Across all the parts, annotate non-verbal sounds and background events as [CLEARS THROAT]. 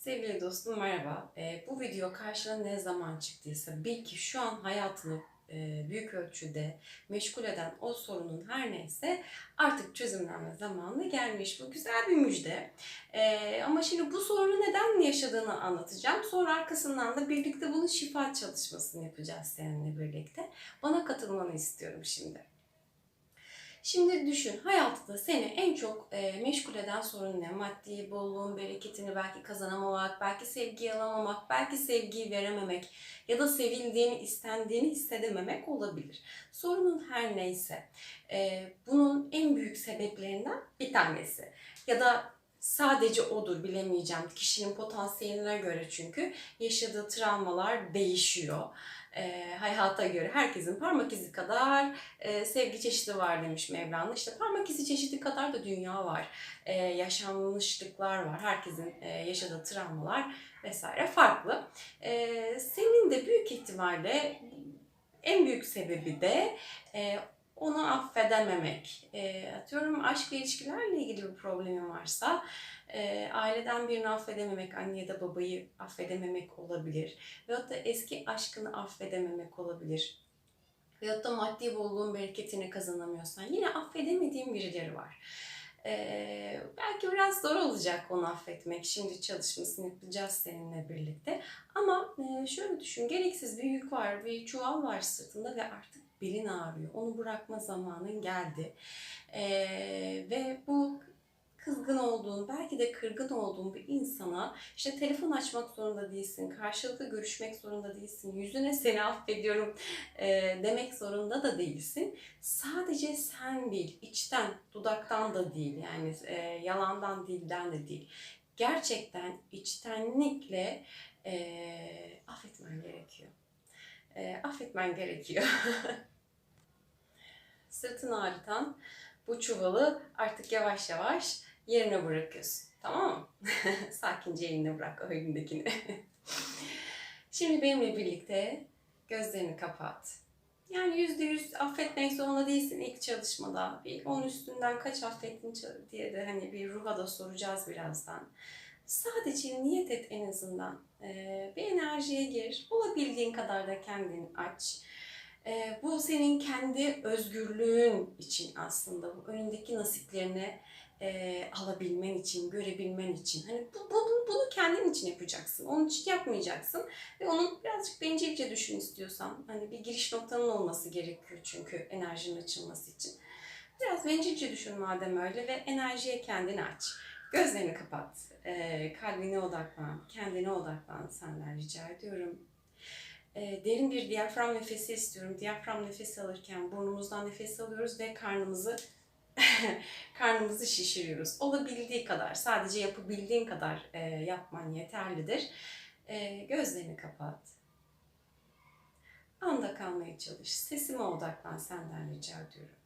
Sevgili dostum merhaba. Ee, bu video karşına ne zaman çıktıysa bil ki şu an hayatını e, büyük ölçüde meşgul eden o sorunun her neyse artık çözümlenme zamanı gelmiş. Bu güzel bir müjde. Ee, ama şimdi bu sorunu neden yaşadığını anlatacağım. Sonra arkasından da birlikte bunun şifa çalışmasını yapacağız seninle birlikte. Bana katılmanı istiyorum şimdi. Şimdi düşün hayatında seni en çok e, meşgul eden sorun ne? Maddi bolluğun bereketini belki kazanamamak, belki sevgiyi alamamak, belki sevgiyi verememek ya da sevildiğini, istendiğini hissedememek olabilir. Sorunun her neyse e, bunun en büyük sebeplerinden bir tanesi ya da sadece odur bilemeyeceğim. Kişinin potansiyeline göre çünkü yaşadığı travmalar değişiyor. E, hayata göre herkesin parmak izi kadar e, sevgi çeşidi var demiş Mevlana. İşte parmak izi çeşidi kadar da dünya var. E, yaşanmışlıklar var. Herkesin e, yaşadığı travmalar vesaire farklı. E, senin de büyük ihtimalle en büyük sebebi de e, onu affedememek. E, atıyorum aşk ve ilişkilerle ilgili bir problemin varsa e, aileden birini affedememek, anne ya da babayı affedememek olabilir. Veyahut da eski aşkını affedememek olabilir. Veyahut da maddi bolluğun bereketini kazanamıyorsan yine affedemediğin birileri var. Ee, belki biraz zor olacak onu affetmek. Şimdi çalışmasını yapacağız seninle birlikte. Ama e, şöyle düşün, gereksiz bir yük var, bir çuval var sırtında ve artık belin ağrıyor. Onu bırakma zamanın geldi. Ee, ve bu kızgın olduğun, belki de kırgın olduğun bir insana işte telefon açmak zorunda değilsin, karşılıklı görüşmek zorunda değilsin, yüzüne seni affediyorum e, demek zorunda da değilsin. Sadece sen bil, içten, dudaktan da değil yani e, yalandan, dilden de değil. Gerçekten içtenlikle e, affetmen gerekiyor. E, affetmen gerekiyor. [LAUGHS] Sırtını ağrıtan bu çuvalı artık yavaş yavaş yerine bırakıyorsun. Tamam mı? [LAUGHS] Sakince eline bırak o elindekini. [LAUGHS] Şimdi benimle birlikte gözlerini kapat. Yani yüzde yüz affetmek zorunda değilsin ilk çalışmada. Bir onun üstünden kaç affettin diye de hani bir ruha da soracağız birazdan. Sadece niyet et en azından. Ee, bir enerjiye gir. Olabildiğin kadar da kendini aç. Ee, bu senin kendi özgürlüğün için aslında. Bu önündeki nasiplerini e, alabilmen için, görebilmen için. Hani bu, bunu, bunu kendin için yapacaksın. Onun için yapmayacaksın. Ve onun birazcık bencilce düşün istiyorsan. Hani bir giriş noktanın olması gerekiyor çünkü enerjinin açılması için. Biraz bencilce düşün madem öyle ve enerjiye kendini aç. Gözlerini kapat. E, kalbine odaklan. Kendine odaklan senden rica ediyorum. E, derin bir diyafram nefesi istiyorum. Diyafram nefesi alırken burnumuzdan nefes alıyoruz ve karnımızı [LAUGHS] karnımızı şişiriyoruz. Olabildiği kadar, sadece yapabildiğin kadar e, yapman yeterlidir. E, gözlerini kapat. Anda kalmaya çalış. Sesime odaklan senden rica ediyorum.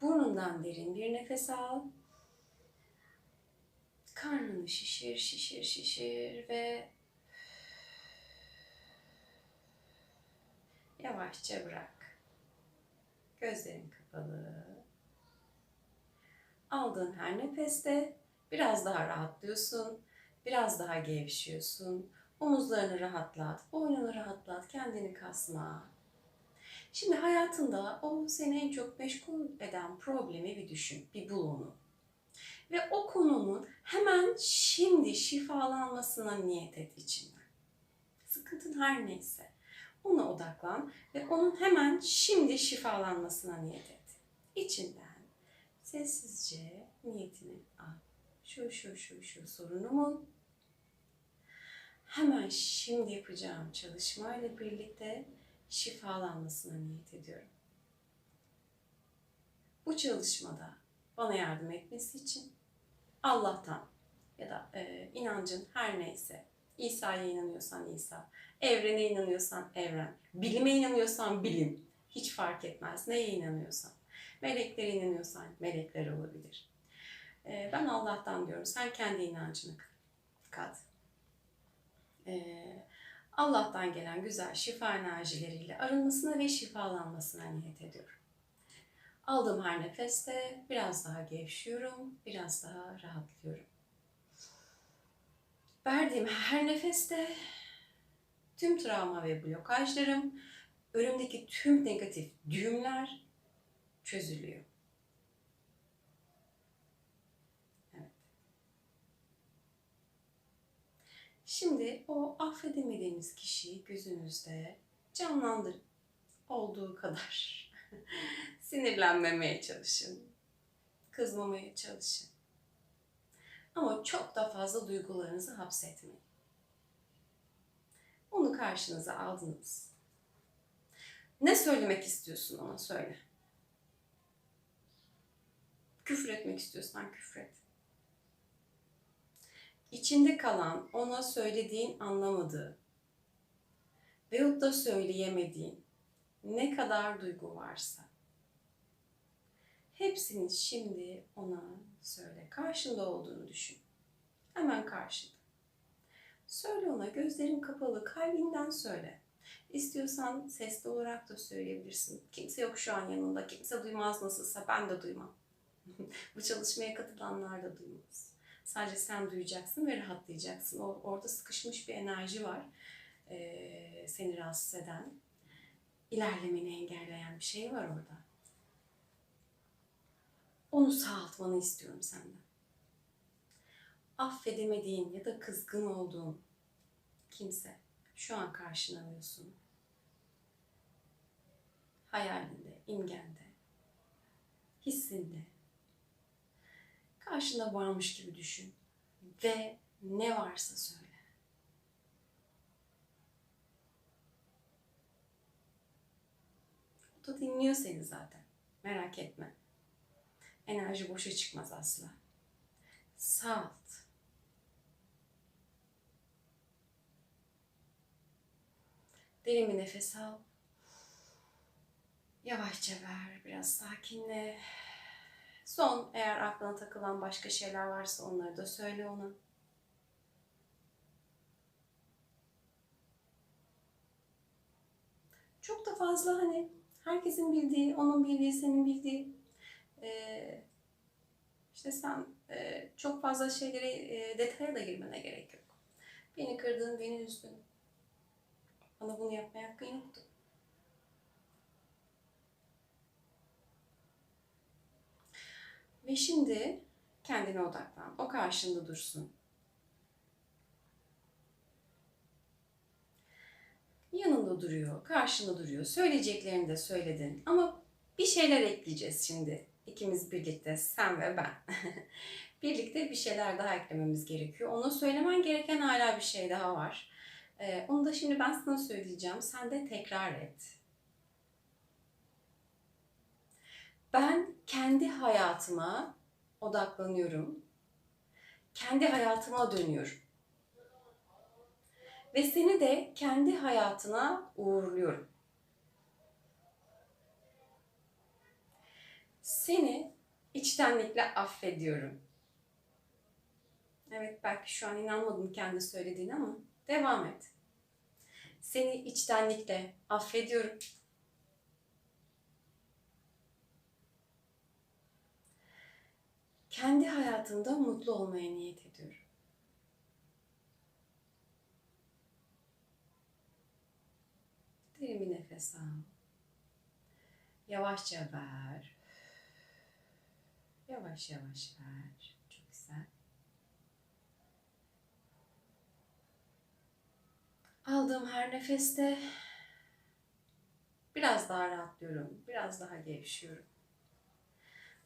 Burnundan derin bir nefes al. Karnını şişir, şişir, şişir ve yavaşça bırak. Gözlerin kapalı. Aldığın her nefeste biraz daha rahatlıyorsun. Biraz daha gevşiyorsun. Omuzlarını rahatlat, boynunu rahatlat, kendini kasma. Şimdi hayatında o seni en çok meşgul eden problemi bir düşün, bir bul onu. Ve o konunun hemen şimdi şifalanmasına niyet et içinden. Sıkıntın her neyse ona odaklan ve onun hemen şimdi şifalanmasına niyet et. İçinden sessizce niyetini al. Şu şu şu şu sorunumun hemen şimdi yapacağım çalışmayla birlikte şifalanmasına niyet ediyorum. Bu çalışmada bana yardım etmesi için Allah'tan ya da e, inancın her neyse İsa'ya inanıyorsan İsa, evrene inanıyorsan evren, bilime inanıyorsan bilim, hiç fark etmez neye inanıyorsan. Meleklere inanıyorsan melekler olabilir. Ee, ben Allah'tan diyorum, sen kendi inancını kat. Ee, Allah'tan gelen güzel şifa enerjileriyle arınmasına ve şifalanmasına niyet ediyorum. Aldığım her nefeste biraz daha gevşiyorum, biraz daha rahatlıyorum. Verdiğim her nefeste tüm travma ve blokajlarım, önümdeki tüm negatif düğümler çözülüyor. Evet. Şimdi o affedemediğiniz kişiyi gözünüzde canlandırın. Olduğu kadar. [LAUGHS] Sinirlenmemeye çalışın. Kızmamaya çalışın. Ama çok da fazla duygularınızı hapsetmeyin. Onu karşınıza aldınız. Ne söylemek istiyorsun ona söyle. Küfür etmek istiyorsan küfret. İçinde kalan, ona söylediğin anlamadığı veyahut da söyleyemediğin ne kadar duygu varsa hepsini şimdi ona söyle. Karşında olduğunu düşün. Hemen karşında. Söyle ona gözlerin kapalı, kalbinden söyle. İstiyorsan sesli olarak da söyleyebilirsin. Kimse yok şu an yanında, kimse duymaz nasılsa ben de duymam. [LAUGHS] Bu çalışmaya katılanlar da duymaz. Sadece sen duyacaksın ve rahatlayacaksın. O, orada sıkışmış bir enerji var. Ee, seni rahatsız eden, ilerlemeni engelleyen bir şey var orada. Onu sağaltmanı istiyorum senden. Affedemediğin ya da kızgın olduğun kimse şu an karşına alıyorsun. Hayalinde, imgende, hissinde. Karşında varmış gibi düşün ve ne varsa söyle. O da dinliyor seni zaten. Merak etme. Enerji boşa çıkmaz asla. Salt. Derin bir nefes al. Yavaşça ver, biraz sakinle. Son eğer aklına takılan başka şeyler varsa onları da söyle ona. Çok da fazla hani herkesin bildiği, onun bildiği, senin bildiği ee, işte sen e, çok fazla şeylere, e, detaya da girmene gerek yok. Beni kırdın, beni üzdün. Bana bunu yapmaya hakkın yoktu. Ve şimdi kendine odaklan. O karşında dursun. Yanında duruyor, karşında duruyor. Söyleyeceklerini de söyledin. Ama bir şeyler ekleyeceğiz şimdi. İkimiz birlikte, sen ve ben. [LAUGHS] birlikte bir şeyler daha eklememiz gerekiyor. Ona söylemen gereken hala bir şey daha var. Ee, onu da şimdi ben sana söyleyeceğim. Sen de tekrar et. Ben kendi hayatıma odaklanıyorum. Kendi hayatıma dönüyorum. Ve seni de kendi hayatına uğurluyorum. Seni içtenlikle affediyorum. Evet belki şu an inanmadım kendi söylediğine ama devam et. Seni içtenlikle affediyorum. Kendi hayatında mutlu olmaya niyet ediyorum. Derin bir nefes al. Yavaşça ver. Yavaş yavaş ver. Çok güzel. Aldığım her nefeste biraz daha rahatlıyorum. Biraz daha gevşiyorum.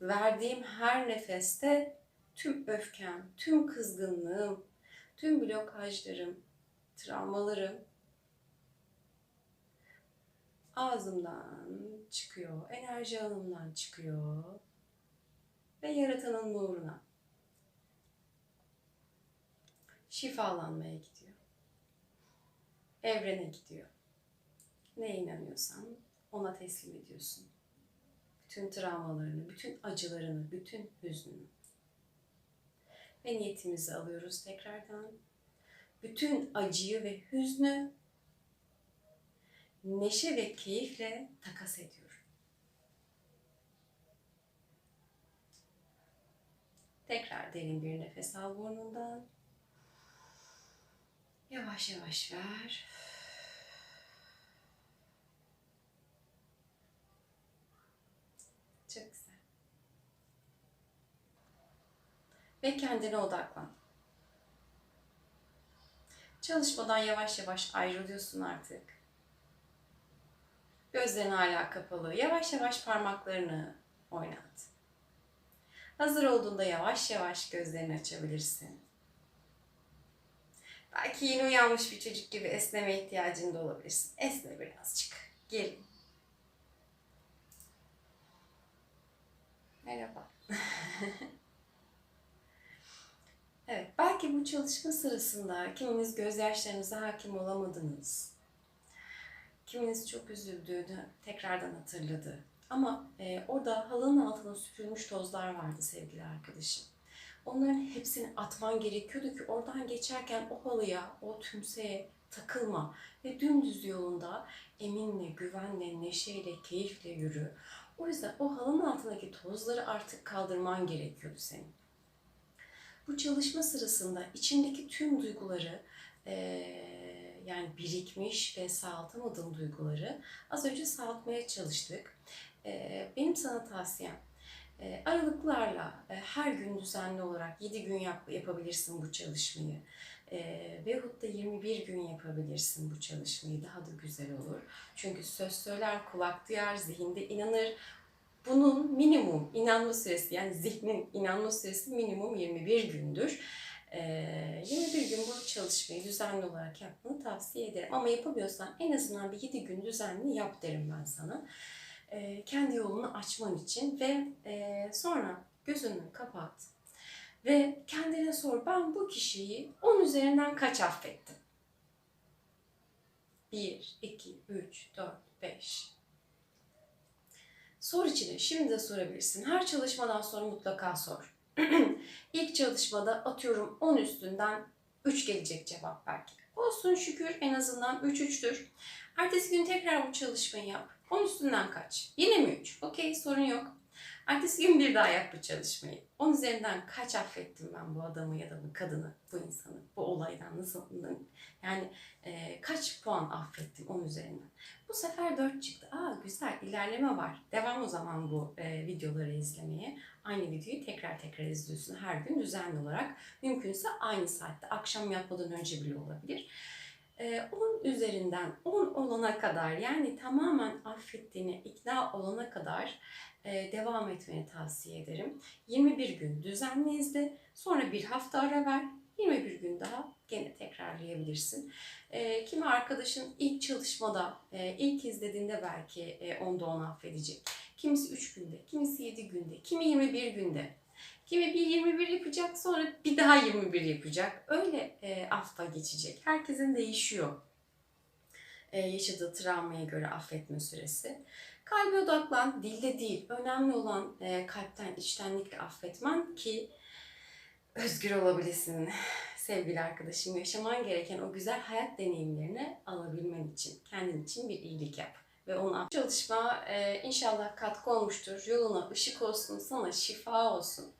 Verdiğim her nefeste tüm öfkem, tüm kızgınlığım, tüm blokajlarım, travmalarım ağzımdan çıkıyor, enerji alanımdan çıkıyor ve yaratanın nuruna şifalanmaya gidiyor. Evrene gidiyor. Neye inanıyorsan ona teslim ediyorsun. Bütün travmalarını, bütün acılarını, bütün hüznünü. Ve niyetimizi alıyoruz tekrardan. Bütün acıyı ve hüznü neşe ve keyifle takas ediyorum. Tekrar derin bir nefes al burnundan. Yavaş yavaş ver. Çok güzel. Ve kendine odaklan. Çalışmadan yavaş yavaş ayrılıyorsun artık. Gözlerin hala kapalı. Yavaş yavaş parmaklarını oynat. Hazır olduğunda yavaş yavaş gözlerini açabilirsin. Belki yeni uyanmış bir çocuk gibi esneme ihtiyacında olabilirsin. Esne birazcık. Geri. Merhaba. [LAUGHS] evet, belki bu çalışma sırasında kiminiz gözyaşlarınıza hakim olamadınız. Kiminiz çok üzüldüğünü tekrardan hatırladı. Ama e, orada halının altına süpürülmüş tozlar vardı sevgili arkadaşım. Onların hepsini atman gerekiyordu ki oradan geçerken o halıya, o tümseye takılma ve dümdüz yolunda eminle, güvenle, neşeyle, keyifle yürü. O yüzden o halının altındaki tozları artık kaldırman gerekiyordu senin. Bu çalışma sırasında içindeki tüm duyguları eee, yani birikmiş ve sağaltamadığın duyguları az önce sağaltmaya çalıştık. Eee, benim sana tavsiyem e, aralıklarla e, her gün düzenli olarak 7 gün yap, yapabilirsin bu çalışmayı. E, veyahut da 21 gün yapabilirsin bu çalışmayı. Daha da güzel olur. Çünkü söz söyler, kulak duyar, zihinde inanır. Bunun minimum inanma süresi yani zihnin inanma süresi minimum 21 gündür. E, 21 gün bu çalışmayı düzenli olarak yapmanı tavsiye ederim. Ama yapamıyorsan en azından bir 7 gün düzenli yap derim ben sana e, kendi yolunu açman için ve e, sonra gözünü kapat ve kendine sor ben bu kişiyi 10 üzerinden kaç affettim? 1, 2, 3, 4, 5. Sor içine. Şimdi de sorabilirsin. Her çalışmadan sonra mutlaka sor. [CLEARS THROAT] İlk çalışmada atıyorum 10 üstünden 3 gelecek cevap belki. Olsun şükür en azından 3 3'tür. Ertesi gün tekrar bu çalışmayı yap. 10 üstünden kaç? Yine mi 3? Okey sorun yok. Ertesi gün bir daha yap bu çalışmayı. 10 üzerinden kaç affettim ben bu adamı ya da bu kadını, bu insanı, bu olaydan nasıl, yani e, kaç puan affettim 10 üzerinden. Bu sefer 4 çıktı. Aa güzel ilerleme var. Devam o zaman bu e, videoları izlemeye. Aynı videoyu tekrar tekrar izliyorsun her gün düzenli olarak. Mümkünse aynı saatte akşam yatmadan önce bile olabilir. 10 Ee, üzerinden 10 olana kadar yani tamamen affettiğine ikna olana kadar e, devam etmeye tavsiye ederim. 21 gün düzenli izle, sonra bir hafta ara ver, 21 gün daha gene tekrarlayabilirsin. E, kimi arkadaşın ilk çalışmada, e, ilk izlediğinde belki 10'da 10 affedecek. Kimisi 3 günde, kimisi 7 günde, kimi 21 günde. Kimi bir 21 yapacak sonra bir daha 21 yapacak. Öyle e, hafta geçecek. Herkesin değişiyor. E, yaşadığı travmaya göre affetme süresi. Kalbe odaklan, dilde değil. Önemli olan e, kalpten, içtenlikle affetmen ki özgür olabilesin sevgili arkadaşım. Yaşaman gereken o güzel hayat deneyimlerini alabilmen için, kendin için bir iyilik yap ve ona çalışma e, inşallah katkı olmuştur. Yoluna ışık olsun, sana şifa olsun.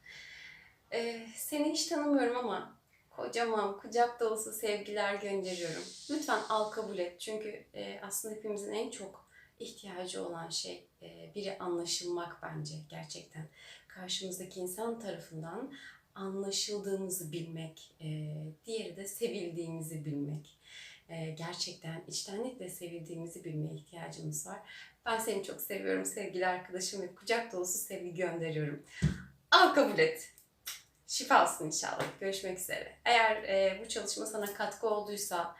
E, seni hiç tanımıyorum ama kocaman kucak dolusu sevgiler gönderiyorum. Lütfen al kabul et. Çünkü e, aslında hepimizin en çok ihtiyacı olan şey e, biri anlaşılmak bence gerçekten. Karşımızdaki insan tarafından anlaşıldığımızı bilmek, e, diğeri de sevildiğimizi bilmek. E, gerçekten içtenlikle sevildiğimizi bilmeye ihtiyacımız var. Ben seni çok seviyorum sevgili arkadaşım ve kucak dolusu sevgi gönderiyorum. Al kabul et. Şifa olsun inşallah. Görüşmek üzere. Eğer e, bu çalışma sana katkı olduysa,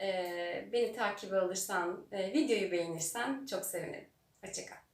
e, beni takibe alırsan, e, videoyu beğenirsen çok sevinirim. Hoşçakal.